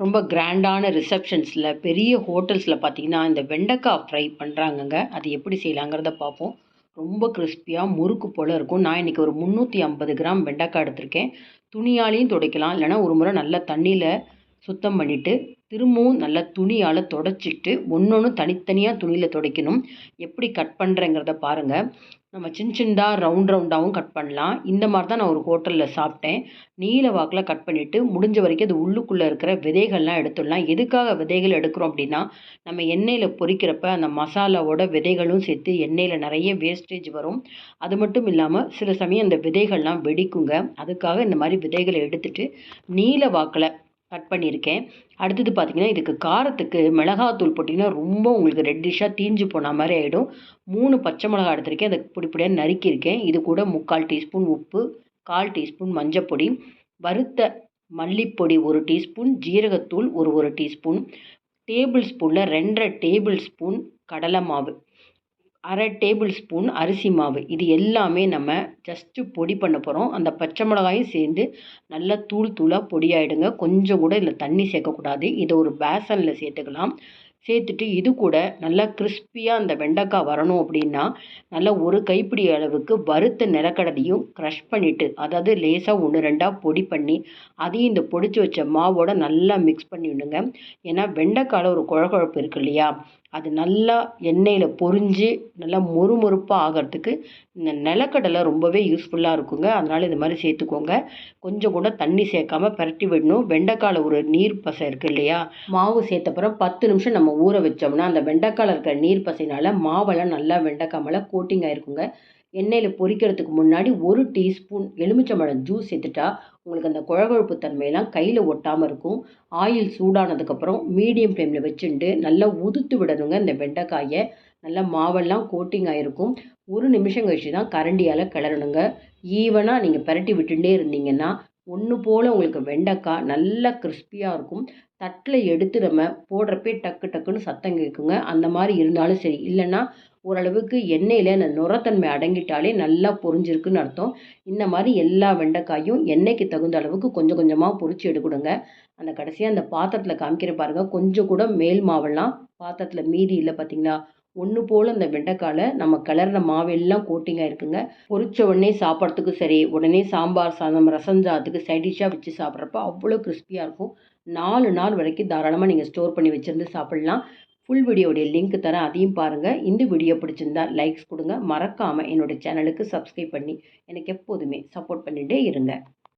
ரொம்ப கிராண்டான ரிசப்ஷன்ஸில் பெரிய ஹோட்டல்ஸில் பார்த்தீங்கன்னா இந்த வெண்டைக்காய் ஃப்ரை பண்ணுறாங்கங்க அது எப்படி செய்யலாங்கிறத பார்ப்போம் ரொம்ப கிறிஸ்பியாக முறுக்கு போல் இருக்கும். நான் இன்றைக்கி ஒரு முந்நூற்றி ஐம்பது கிராம் வெண்டைக்காய் எடுத்திருக்கேன். துணியாலையும் துடைக்கலாம். இல்லைனா ஒரு முறை நல்லா தண்ணியில் சுத்தம் பண்ணிவிட்டு திரும்பவும் நல்லா துணியால் தொடச்சிட்டு ஒன்று ஒன்று தனித்தனியாக துணியில் துடைக்கணும். எப்படி கட் பண்ணுறேங்கிறத பாருங்கள் நம்ம சின்ன சின்னதாக ரவுண்ட் ரவுண்டாகவும் கட் பண்ணலாம். இந்த மாதிரி தான் நான் ஒரு ஹோட்டலில் சாப்பிட்டேன். நீல வாக்கில் கட் பண்ணிவிட்டு முடிஞ்ச வரைக்கும் அது உள்ளுக்குள்ளே இருக்கிற விதைகள்லாம் எடுத்துடலாம். எதுக்காக விதைகள் எடுக்கிறோம் அப்படின்னா நம்ம எண்ணெயில் பொரிக்கிறப்ப அந்த மசாலாவோட விதைகளும் சேர்த்து எண்ணெயில் நிறைய வேஸ்டேஜ் வரும். அது மட்டும் இல்லாமல் சில சமயம் அந்த விதைகள்லாம் வெடிக்குங்க. அதுக்காக இந்த மாதிரி விதைகளை எடுத்துகிட்டு நீல வாக்கில் கட் பண்ணியிருக்கேன். அடுத்தது பார்த்திங்கன்னா இதுக்கு காரத்துக்கு மிளகாத்தூள் போட்டிங்கன்னா ரொம்ப உங்களுக்கு ரெட்டிஷாக தீஞ்சு போன மாதிரி ஆகிடும் மூணு பச்சை மிளகா எடுத்திருக்கேன். அதை பொடி பொடியாக நறுக்கியிருக்கேன். இது கூட முக்கால் டீஸ்பூன் உப்பு கால் டீஸ்பூன் மஞ்சப்பொடி வறுத்த மல்லிப்பொடி ஒரு டீஸ்பூன் ஜீரகத்தூள் ஒரு ஒரு டீஸ்பூன் டேபிள் ஸ்பூனில் ரெண்டரை டேபிள் ஸ்பூன் கடலை மாவு. அரை டேபிள் ஸ்பூன் அரிசி மாவு. இது எல்லாமே நம்ம ஜஸ்ட்டு பொடி பண்ண போகிறோம் அந்த பச்சை மிளகாயும் சேர்ந்து நல்லா தூள் தூளாக பொடியாயிடுங்க கொஞ்சம் கூட இதில் தண்ணி சேர்க்கக்கூடாது. இதை ஒரு பேசனில் சேர்த்துக்கலாம். சேர்த்துட்டு இது கூட நல்லா கிறிஸ்பியாக அந்த வெண்டைக்காய் வரணும் அப்படின்னா நல்லா ஒரு கைப்பிடி அளவுக்கு வறுத்த நிலக்கடலையும் க்ரஷ் பண்ணிவிட்டு அதாவது லேசாக ஒன்று ரெண்டாக பொடி பண்ணி அதையும் இந்த பொடிச்சு வச்ச மாவோட நல்லா மிக்ஸ் பண்ணி விடுங்க. ஏன்னா வெண்டைக்காயில் ஒரு குழகுழப்பு இருக்கு இல்லையா? அது நல்லா எண்ணெயில் பொரிஞ்சு நல்லா மொறுமொறுப்பாக ஆகிறதுக்கு இந்த நிலக்கடலை ரொம்பவே யூஸ்ஃபுல்லாக இருக்குங்க. அதனால் இந்த மாதிரி சேர்த்துக்கோங்க. கொஞ்சம் கூட தண்ணி சேர்க்காம பரட்டி விடணும். வெண்டைக்காயில் ஒரு நீர் பசை இருக்குது இல்லையா? மாவு சேர்த்தப்புறம் பத்து நிமிஷம் நம்ம ஊற வச்சோம்னா அந்த வெண்டைக்காயில் இருக்கிற நீர் பசையினால் மாவெல்லாம் நல்லா வெண்டைக்காய் மேலே கோட்டிங் ஆயிருக்குங்க. எண்ணெயில் பொரிக்கிறதுக்கு முன்னாடி ஒரு டீஸ்பூன் எலுமிச்சம்பழம் ஜூஸ் சேர்த்துட்டா உங்களுக்கு அந்த குழகுழப்பு தன்மையெல்லாம் கையில் ஒட்டாமல் இருக்கும். ஆயில் சூடானதுக்கப்புறம் மீடியம் ஃப்ளேமில் வச்சுட்டு நல்லா உதுத்து விடணுங்க இந்த வெண்டைக்காயை. நல்லா மாவெல்லாம் கோட்டிங் ஆகிருக்கும் ஒரு நிமிஷம் கழிச்சு தான் கரண்டியால் கிளறணுங்க. ஈவனாக நீங்கள் பரட்டி விட்டுட்டே இருந்தீங்கன்னா ஒன்று போல் உங்களுக்கு வெண்டைக்காய் நல்லா கிறிஸ்பியாக இருக்கும். தட்டில் எடுத்து நம்ம போடுறப்பே டக்கு டக்குன்னு சத்தம் கேட்குங்க அந்த மாதிரி இருந்தாலும் சரி. இல்லைன்னா ஓரளவுக்கு எண்ணெயில் அந்த நுரத்தன்மை அடங்கிட்டாலே நல்லா பொரிஞ்சிருக்குன்னு அர்த்தம். இந்த மாதிரி எல்லா வெண்டைக்காயும் எண்ணெய்க்கு தகுந்த அளவுக்கு கொஞ்சம் கொஞ்சமாக பொரித்து எடுக்கணுங்க. அந்த கடைசியாக அந்த பாத்திரத்தில் காமிக்கிற பாருங்கள் கொஞ்சம் கூட மேல் மாவெல்லாம் பாத்திரத்தில் மீதி இல்லை பார்த்தீங்களா ஒன்று போல் அந்த வெண்டைக்காயில் நம்ம கிளறின மாவெல்லாம் கோட்டிங்காக ஆயிருக்குங்க பொறிச்ச உடனே சாப்பிட்றதுக்கு சரி உடனே சாம்பார் சாதம் ரசம் சாதத்துக்கு சைடிஷாக வச்சு சாப்பிட்றப்ப அவ்வளோ கிறிஸ்பியாக இருக்கும். நாலு நாள் வரைக்கும் தாராளமாக நீங்கள் ஸ்டோர் பண்ணி வச்சுருந்து சாப்பிட்லாம். ஃபுல் வீடியோடைய லிங்க் தரேன் அதையும் பாருங்கள் இந்த வீடியோ பிடிச்சிருந்தா லைக்ஸ் கொடுங்க. மறக்காமல் என்னோடய சேனலுக்கு சப்ஸ்கிரைப் பண்ணி எனக்கு எப்போதுமே சப்போர்ட் பண்ணிகிட்டே இருங்க.